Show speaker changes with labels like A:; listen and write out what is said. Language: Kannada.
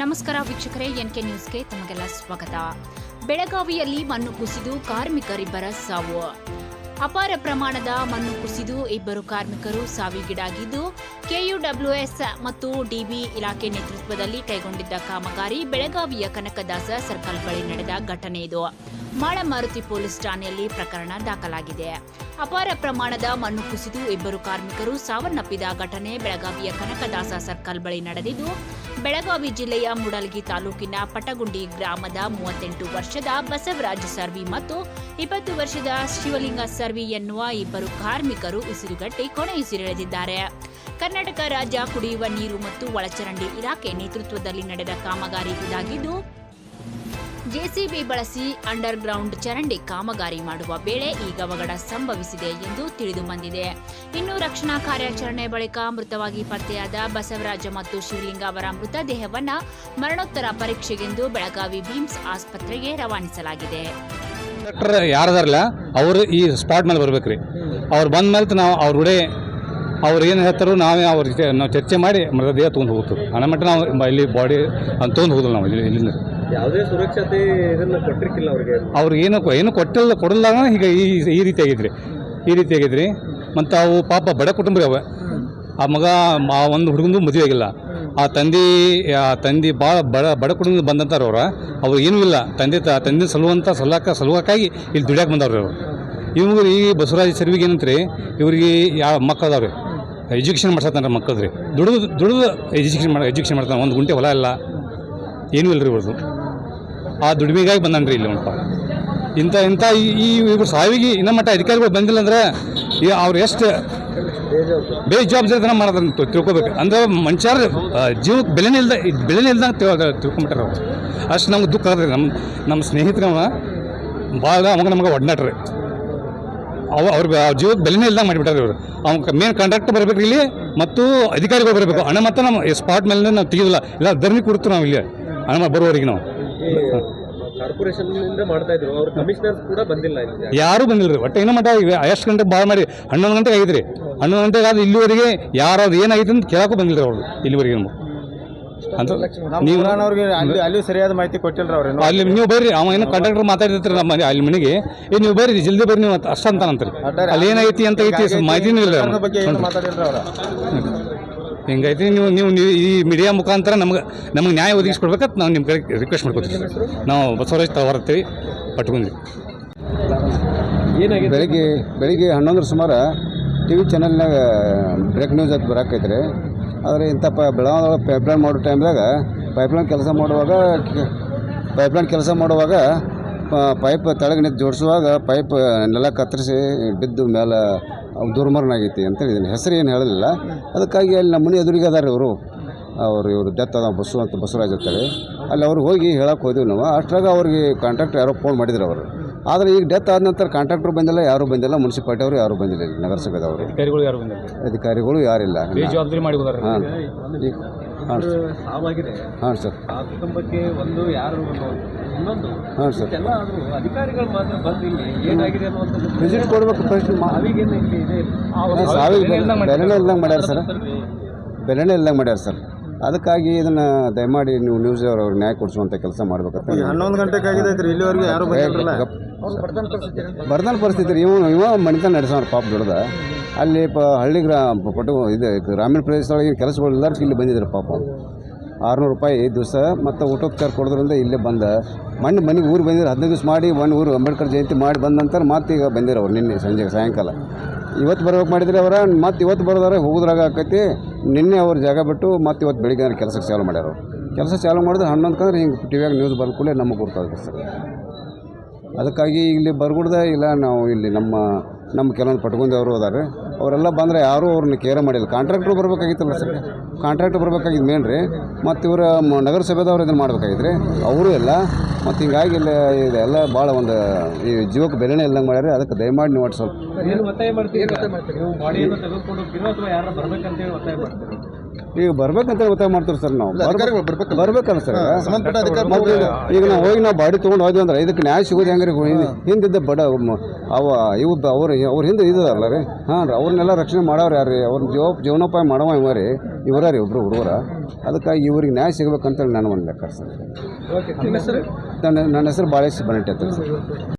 A: ನಮಸ್ಕಾರ ವೀಕ್ಷಕರೇ, ಎನ್ಕೆ ನ್ಯೂಸ್ಗೆ ತಮಗೆಲ್ಲ ಸ್ವಾಗತ. ಬೆಳಗಾವಿಯಲ್ಲಿ ಮಣ್ಣು ಕುಸಿದು ಕಾರ್ಮಿಕರಿಬ್ಬರ ಸಾವು. ಅಪಾರ ಪ್ರಮಾಣದ ಮಣ್ಣು ಕುಸಿದು ಇಬ್ಬರು ಕಾರ್ಮಿಕರು ಸಾವಿಗೀಡಾಗಿದ್ದು, ಕೆಯುಡಬ್ಲ್ಯೂಎಸ್ ಮತ್ತು ಡಿಬಿ ಇಲಾಖೆ ನೇತೃತ್ವದಲ್ಲಿ ಕೈಗೊಂಡಿದ್ದ ಕಾಮಗಾರಿ ಬೆಳಗಾವಿಯ ಕನಕದಾಸ ಸರ್ಕಲ್ ಬಳಿ ನಡೆದ ಘಟನೆ ಇದು. ಮಾಳಮಾರುತಿ ಪೊಲೀಸ್ ಠಾಣೆಯಲ್ಲಿ ಪ್ರಕರಣ ದಾಖಲಾಗಿದೆ. ಅಪಾರ ಪ್ರಮಾಣದ ಮಣ್ಣು ಕುಸಿದು ಇಬ್ಬರು ಕಾರ್ಮಿಕರು ಸಾವನ್ನಪ್ಪಿದ ಘಟನೆ ಬೆಳಗಾವಿಯ ಕನಕದಾಸ ಸರ್ಕಲ್ ಬಳಿ ನಡೆದಿದ್ದು ಬೆಳಗಾವಿ ಜಿಲ್ಲೆಯ ಮುಡಲ್ಗಿ ತಾಲೂಕಿನ ಪಟಗುಂಡಿ ಗ್ರಾಮದ ಮೂವತ್ತೆಂಟು ವರ್ಷದ ಬಸವರಾಜ ಸರ್ವಿ ಮತ್ತು ಇಪ್ಪತ್ತು ವರ್ಷದ ಶಿವಲಿಂಗ ಸರ್ವಿ ಎನ್ನುವ ಇಬ್ಬರು ಕಾರ್ಮಿಕರು ಉಸಿರುಗಟ್ಟಿ ಕೊನೆಯುಸಿರೆಳೆದಿದ್ದಾರೆ ಕರ್ನಾಟಕ ರಾಜ್ಯ ಕುಡಿಯುವ ನೀರು ಮತ್ತು ಒಳಚರಂಡಿ ಇಲಾಖೆ ನೇತೃತ್ವದಲ್ಲಿ ನಡೆದ ಕಾಮಗಾರಿ ಇದಾಗಿದ್ದು ಜೆಸಿಬಿ ಬಳಸಿ ಅಂಡರ್ ಗ್ರೌಂಡ್ ಚರಂಡಿ ಕಾಮಗಾರಿ ಮಾಡುವ ವೇಳೆ ಈ ಅವಘಡ ಸಂಭವಿಸಿದೆ ಎಂದು ತಿಳಿದು ಬಂದಿದೆ. ಇನ್ನು ರಕ್ಷಣಾ ಕಾರ್ಯಾಚರಣೆ ಬಳಿಕ ಮೃತವಾಗಿ ಪತ್ತೆಯಾದ ಬಸವರಾಜ ಮತ್ತು ಶಿವಲಿಂಗ ಅವರ ಮೃತದೇಹವನ್ನು ಮರಣೋತ್ತರ ಪರೀಕ್ಷೆಗೆಂದು ಬೆಳಗಾವಿ ಬೀಮ್ಸ್ ಆಸ್ಪತ್ರೆಗೆ ರವಾನಿಸಲಾಗಿದೆ.
B: ಡಾಕ್ಟರ್ ಯಾರದಾರಲ್ಲ ಅವರು ಈ ಸ್ಪಾಟ್ ಮೇಲೆ ಬರ್ಬೇಕ್ರಿ. ಅವ್ರು ಬಂದ ಮೇಲೆ ನಾವು ಅವ್ರ ಉಡೆ ಅವ್ರು ಏನು ಹೇಳ್ತಾರೋ ನಾವೇ ಅವ್ರ ನಾವು ಚರ್ಚೆ ಮಾಡಿ ಮೃತದೇಹ ತೊಗೊಂಡು ಹೋಗ್ತೀವಿ. ಮಟ್ಟ ನಾವು ಇಲ್ಲಿ ಬಾಡಿ ಅಂತ ತೊಗೊಂಡು ಹೋಗಲ್ಲ ನಾವು ಇಲ್ಲಿ ಇಲ್ಲಿಂದ.
C: ಯಾವುದೇ ಸುರಕ್ಷತೆ ಇದನ್ನು ಕೊಟ್ಟಿರ್ಕಿಲ್ಲ ಅವ್ರಿಗೆ.
B: ಅವ್ರಿಗೆ ಏನು ಏನು ಕೊಟ್ಟಿಲ್ಲ ಕೊಡಲ್ಲ ಈಗ ಈ ಈ ರೀತಿ ಆಗಿದ್ರಿ. ಈ ರೀತಿ ಆಗಿದ್ರಿ. ಮತ್ತು ಅವು ಪಾಪ ಬಡ ಕುಟುಂಬ ಅವ. ಆ ಮಗ ಆ ಒಂದು ಹುಡುಗಂದು ಮದುವೆ ಆಗಿಲ್ಲ. ಆ ತಂದೆ ಆ ತಂದೆ ಭಾಳ ಬಡ ಬಡ ಕುಟುಂಬದಿಂದ ಬಂದಂತಾರೆ ಅವ್ರ. ಅವ್ರು ಏನೂ ಇಲ್ಲ. ತಂದೆ ತ, ತಂದೆ ಸಲುವಂತ, ಸಲುವಾಕ ಸಲುವಕ್ಕಾಗಿ ಇಲ್ಲಿ ದುಡಿಯಾಕೆ ಬಂದವ್ರಿ ಅವರು ಇವ್ರು ಈ ಬಸವರಾಜ ಸರ್ವಿಗೆ ಏನಂತ್ರಿ, ಇವ್ರಿಗೆ ಯಾವ ಮಕ್ಕಳದವ್ರಿ ಎಜುಕೇಷನ್ ಮಾಡ್ಸತ್ತಾನ ಮಕ್ಕಳು ರೀ ದುಡಿದು ದುಡಿದು ಎಜುಕೇಷನ್ ಮಾಡಿ ಎಜುಕೇಷನ್ ಮಾಡ್ತಾನೆ. ಒಂದು ಗುಂಟೆ ಹೊಲ ಇಲ್ಲ. ಏನೂ ಇಲ್ಲ ರೀ ಇವ್ರದ್ದು ಆ ದುಡಿಮೆಗಾಗಿ ಬಂದನ್ರಿ ಇಲ್ಲಿ ಉಂಟು ಇಂಥ ಇಂಥ ಈ ಇವ್ರು ಸಾವಿಗೆ ಇನ್ನೂ ಮಟ್ಟ ಅಧಿಕಾರಿಗಳು ಬಂದಿಲ್ಲ ಅಂದ್ರೆ ಈ ಅವ್ರು ಎಷ್ಟು ಬೇಜವಾಬ್ದಾರಿತನ ಮಾಡೋದನ್ನ ತಿಳ್ಕೊಬೇಕು. ಅಂದ್ರೆ ಮನುಷ್ಯರ ಜೀವಕ್ಕೆ ಬೆಲೆನೇ ಇಲ್ದ, ಬೆಲೆನೇ ಇಲ್ದಂಗೆ ತಿಳ್ ತಿಳ್ಕೊಂಬಿಟ್ಟಾರ ಅವ್ರು. ಅಷ್ಟು ನಮ್ಗೆ ದುಃಖ ಆದ್ರೆ. ನಮ್ಮ ನಮ್ಮ ಸ್ನೇಹಿತರವ ಭಾಳ ಅವಾಗ ನಮಗೆ ಒಡ್ನಾಟ್ರಿ. ಅವ, ಅವ್ರ ಜೀವಕ್ಕೆ ಬೆಲೆನೇ ಇಲ್ದಂಗೆ ಮಾಡಿಬಿಟ್ಟಾರೆ ಇವರು. ಅವ್ನ ಮೇನ್ ಕಾಂಟ್ರಾಕ್ಟ್ ಬರ್ಬೇಕು ಇಲ್ಲಿ, ಮತ್ತು ಅಧಿಕಾರಿಗಳು ಬರಬೇಕು. ಹಣ ಮತ್ತು ನಮ್ಮ ಸ್ಪಾಟ್ ಮೇಲೆ ನಾವು ತೆಗಿಯೋದಿಲ್ಲ. ಇಲ್ಲ ಧರಣಿ ಕೊಡ್ತೀವಿ ನಾವು ಇಲ್ಲಿ. ಹಣ ಬರೋವರೆಗೆ ನಾವು.
C: ಕಾರ್ಪೊರೇಷನ್ ಇಂದ ಮಾಡ್ತಾ ಇದ್ರು. ಅವ್ರ ಕಮಿಷನರ್ಸ್ ಕೂಡ ಬಂದಿಲ್ಲ ಇಲ್ಲಿ.
B: ಯಾರೂ ಬಂದಿಲ್ಲ ರೀ ಒಟ್ಟು ಏನೋ ಮಟ್ಟ ಈಗ ಎಷ್ಟು ಗಂಟೆ ಭಾಳ ಮಾಡಿ ಹನ್ನೊಂದು ಗಂಟೆಗೆ ಆಗಿದ್ರಿ ಹನ್ನೊಂದು ಗಂಟೆಗೆ ಆದ್ರೆ ಇಲ್ಲಿವರೆಗೆ ಯಾರು ಏನಾಯ್ತು ಅಂತ ಕೇಳಕ್ಕೂ ಬಂದಿಲ್ಲ ರೀ ಅವ್ರು ಇಲ್ಲಿವರೆಗೆ ಅಂತ ನೀವು
D: ಅಲ್ಲಿ ಸರಿಯಾದ ಮಾಹಿತಿ ಕೊಟ್ಟಿಲ್ಲ
B: ಅಲ್ಲಿ ನೀವು ಬರ್ರಿ. ಅವ ಏನು ಕಂಡಕ್ಟರ್ ಮಾತಾಡಿರ್ತೀರಿ ನಮ್ಮ ಅಲ್ಲಿ ಮನೆಗೆ. ಏ ನೀವು ಬರ್ರಿ. ಜಲ್ದಿ ಬರ್ರಿ ನೀವು ಅಷ್ಟ ಅಂತಾನಂತ್ರಿ ಅಲ್ಲಿ ಏನೈತಿ ಅಂತ ಐತಿ ಮಾಹಿತಿನೂ ಇಲ್ಲ
D: ಬಗ್ಗೆ
B: ಅವ್ನು.
D: ಅವ್ರ.
B: ಹಿಂಗೈತಿ? ನೀವು ನೀವು ನೀವು ಈ ಮೀಡಿಯಾ ಮುಖಾಂತರ ನಮ್ಗೆ ನಮಗೆ ನ್ಯಾಯ ಒದಗಿಸ್ಕೊಡ್ಬೇಕಂತ ನಾವು ನಿಮ್ಮ ಕಡೆ ರಿಕ್ವೆಸ್ಟ್ ಮಾಡ್ಕೊತೀವಿ ನಾವು ಬಸವರಾಜ್ ತವರ್ತೀವಿ ಪಟ್ಕೊಂಡ್ವಿ
C: ಏನಾಗಿದೆ?
D: ಬೆಳಿಗ್ಗೆ ಬೆಳಿಗ್ಗೆ ಹನ್ನೊಂದರ ಸುಮಾರು ಟಿ ವಿ ಚಾನಲ್ನಾಗ ಬ್ರೇಕ್ ನ್ಯೂಸ್ ಅಂತ ಬರಾಕೈತ್ರಿ. ಆದರೆ ಇಂಥ ಪ ಪೈಪ್ ಪೈಪ್ಲೈನ್ ಮಾಡೋ ಟೈಮ್ದಾಗ ಪೈಪ್ಲೈನ್ ಕೆಲಸ ಮಾಡುವಾಗ ಪೈಪ್ಲೈನ್ ಕೆಲಸ ಮಾಡುವಾಗ ಪೈಪ್ ತೆಳಗೆ ನಿಂತು ಜೋಡಿಸುವಾಗ ಪೈಪ್ ನೆಲ ಕತ್ತರಿಸಿ ಬಿದ್ದು ಮೇಲೆ ದುರ್ಮರಣಾಗೈತಿ ಅಂತ ಹೇಳಿದ್ದೀನಿ ಹೆಸರು ಏನು ಹೇಳಲಿಲ್ಲ. ಅದಕ್ಕಾಗಿ ಅಲ್ಲಿ ನಮ್ಮ ಮನೆ ಎದುರಿಗೆ ಅದಾರೆ ಇವರು. ಅವರು ಇವರು ಡೆತ್ ಅದ ಬಸ್ಸು ಅಂತ ಬಸವರಾಜ್ ಅಂತೇಳಿ ಅಲ್ಲಿ ಅವ್ರಿಗೆ ಹೋಗಿ ಹೇಳಕ್ಕೆ ಹೋದ್ವಿ ನಾವು. ಅಷ್ಟಾಗ ಅವ್ರಿಗೆ ಕಾಂಟ್ರಾಕ್ಟ್ ಯಾರೋ ಫೋನ್ ಮಾಡಿದ್ರು ಅವರು. ಆದರೆ ಈಗ ಡೆತ್ ಆದ ನಂತರ ಕಾಂಟ್ರಾಕ್ಟ್ರು ಬಂದಿಲ್ಲ ಯಾರು ಬಂದಿಲ್ಲ ಮುನ್ಸಿಪಾಲ್ಟಿ ಅವರು ಯಾರೂ ಬಂದಿಲ್ಲ ನಗರಸಭೆದವರು.
B: ಅಧಿಕಾರಿಗಳು ಯಾರು ಬಂದಿಲ್ಲ?
D: ಅಧಿಕಾರಿಗಳು ಯಾರಿಲ್ಲ. ಹಾಂ. ಈಗ ಹಾಂ ಸರ್.
C: ಸಾವಾಗಿದೆ.
D: ಹಾಂ ಸರ್.
C: ಆ ಕುಟುಂಬಕ್ಕೆ ಒಂದು ಯಾರು. ಇನ್ನೊಂದು
D: ಹಾಂ ಸರ್.
C: ಎಲ್ಲ ಆದ್ರೂ ಅಧಿಕಾರಿಗಳು ಮಾತ್ರ ಬಂದು ಇಲ್ಲಿ ಏನಾಗಿದೆ ಅನ್ನುವಂಥದ್ದು
D: ವಿಸಿಟ್ ಕೊಡಬೇಕು ಫಸ್ಟ್
C: ಅವಿಗೇನು ಇಲ್ಲಿ ಇದೆ.
D: ಆ- ಬೆಲೆನೇ ಇಲ್ದಂಗೆ ಮಾಡ್ಯಾರ ಸರ್. ಬೆಲೆನೇ ಇಲ್ದಂಗೆ ಮಾಡ್ಯಾರ ಸರ್. ಅದಕ್ಕಾಗಿ ಇದನ್ನು ದಯಮಾಡಿ ನೀವು ನ್ಯೂಸ್ ಅವ್ರವ್ರಿಗೆ ನ್ಯಾಯ ಕೊಡಿಸುವಂಥ ಕೆಲಸ ಮಾಡ್ಬೇಕಂತ
E: ಹನ್ನೊಂದು ಗಂಟೆಗೆ ಆಗಿದೈತ್ರಿ ಇಲ್ಲಿವರೆಗೂ ಯಾರು
D: ಬರ್ದಾನ ಪರಿಸ್ಥಿತಿ ರೀ ಇವ ಇವ ಮಣಿತ ನಡೆಸೋಣ ಪಾಪ ದೊಡ್ಡದ. ಅಲ್ಲಿ ಪ ಹಳ್ಳಿ ಗ್ರಾ ಪಟು ಇದು ಗ್ರಾಮೀಣ ಪ್ರದೇಶದೊಳಗೆ ಕೆಲಸಗಳಿಲ್ಲ ಇಲ್ಲಿ ಬಂದಿದ್ರು ಪಾಪ. ಆರುನೂರು ರೂಪಾಯಿ ದಿವಸ ಮತ್ತು ಊಟೋಪಚಾರ ಕೊಡೋದ್ರಿಂದ ಇಲ್ಲೇ ಬಂದ. ಮಣ್ಣು ಮನೆಗೆ ಊರು ಬಂದಿದ್ರು ಹದಿನೈದು ದಿವಸ ಮಾಡಿ ಒಂದು ಊರು ಅಂಬೇಡ್ಕರ್ ಜಯಂತಿ ಮಾಡಿ ಬಂದ ನಂತರ ಮತ್ತೆ ಈಗ ಬಂದಿರು ಅವ್ರು ನಿನ್ನೆ ಸಂಜೆ ಸಾಯಂಕಾಲ. ಇವತ್ತು ಬರ್ಬೇಕು ಮಾಡಿದ್ರೆ ಅವರ, ಮತ್ತೆ ಇವತ್ತು ಬರೋದಾರೆ ಹೋಗೋದ್ರಾಗ ಆಕೈತಿ. ನಿನ್ನೆ ಅವ್ರ ಜಾಗ ಬಿಟ್ಟು ಮತ್ತೆ ಇವತ್ತು ಬೆಳಿಗ್ಗೆ ಕೆಲಸಕ್ಕೆ ಚಾಲು ಮಾಡ್ಯಾರ ಕೆಲಸ ಚಾಲು ಮಾಡಿದ್ರೆ ಹನ್ನೊಂದು ಕಂದ್ರೆ ಹಿಂಗೆ ಟಿ ವಿಯಾಗ ನ್ಯೂಸ್ ಬಂದ ಕೂಡಲೇ ನಮಗೆ ಗೊತ್ತಾಗುತ್ತೆ ಸರ್ ಅದಕ್ಕಾಗಿ ಇಲ್ಲಿ ಬರ್ಗುಡ್ದ ಇಲ್ಲ, ನಾವು ಇಲ್ಲಿ ನಮ್ಮ ನಮ್ಮ ಕೆಲವೊಂದು ಪಟ್ಕೊಂಡವರು ಅದಾರೆ ಅವರೆಲ್ಲ ಬಂದರೆ ಯಾರೂ ಅವ್ರನ್ನ ಕೇರ್ ಮಾಡಿಲ್ಲ. ಕಾಂಟ್ರಾಕ್ಟ್ರು ಬರಬೇಕಾಗಿತ್ತಲ್ಲ ಸರ್. ಕಾಂಟ್ರಾಕ್ಟ್ರು ಬರಬೇಕಾಗಿದ್ದು ಮೇನ್ ರೀ. ಮತ್ತು ಇವರ ನಗರಸಭೆದವ್ರು ಇದನ್ನು ಮಾಡ್ಬೇಕಾಗಿತ್ತು ಅವರು ಎಲ್ಲ, ಮತ್ತು ಹಿಂಗಾಗಿ ಇಲ್ಲ ಇದೆಲ್ಲ ಭಾಳ ಒಂದು ಈ ಜೀವಕ್ಕೆ ಬೆಲೆನೇ ಇಲ್ಲಂಗೆ ಮಾಡ್ಯಾರ. ಅದಕ್ಕೆ ದಯಮಾಡಿ ನೀವು ಒಟ್ಟು ಸ್ವಲ್ಪ ಈಗ ಬರ್ಬೇಕಂತ ಒತ್ತಾಯ ಮಾಡ್ತೀವಿ ಸರ್ ನಾವು.
E: ಬರ್ಬೇಕಲ್ಲ.
D: ಸರ್. ಮತ್ತೆ ಈಗ- ನಾವು ಹೋಗಿ ನಾವು ಬಾಡಿ ತೊಗೊಂಡು ಹೋದ್ವಿ ಅಂದ್ರೆ ಇದಕ್ಕೆ ನ್ಯಾಯ ಸಿಗೋದು ಹೆಂಗ್ರಿ? ಹಿಂದಿದ್ದ ಬಡ ಮ- ಅವ ಇವು ಅವ್ರು ಅವ್ರ ಹಿಂದೆ ಇದ್ದಲ್ಲ ರೀ. ಹಾಂ ರೀ ಅವ್ರನ್ನೆಲ್ಲ ರಕ್ಷಣೆ ಮಾಡೋರು ಯಾರು ರೀ ಅವ್ರ ಜೀವ ಜೀವನೋಪಾಯ ಮಾಡವ ಇವ ರೀ. ಇವರ ರೀ ಒಬ್ಬರು ಹುಡುಗರ. ಅದಕ್ಕಾಗಿ ಇವ್ರಿಗೆ ನ್ಯಾಯ ಸಿಗ್ಬೇಕಂತೇಳಿ ನಾನು ಒಂದು ಲೆಕ್ಕ ಸರ್
C: ಓಕೆ ನಿಮ್ಮ ಹೆಸರು?
D: ನನ್ನ ನನ್ನ ಹೆಸರು ಬಾಳೇಶ್ ಬನಟ್ಟಿ ಅಂತ ಸರ್.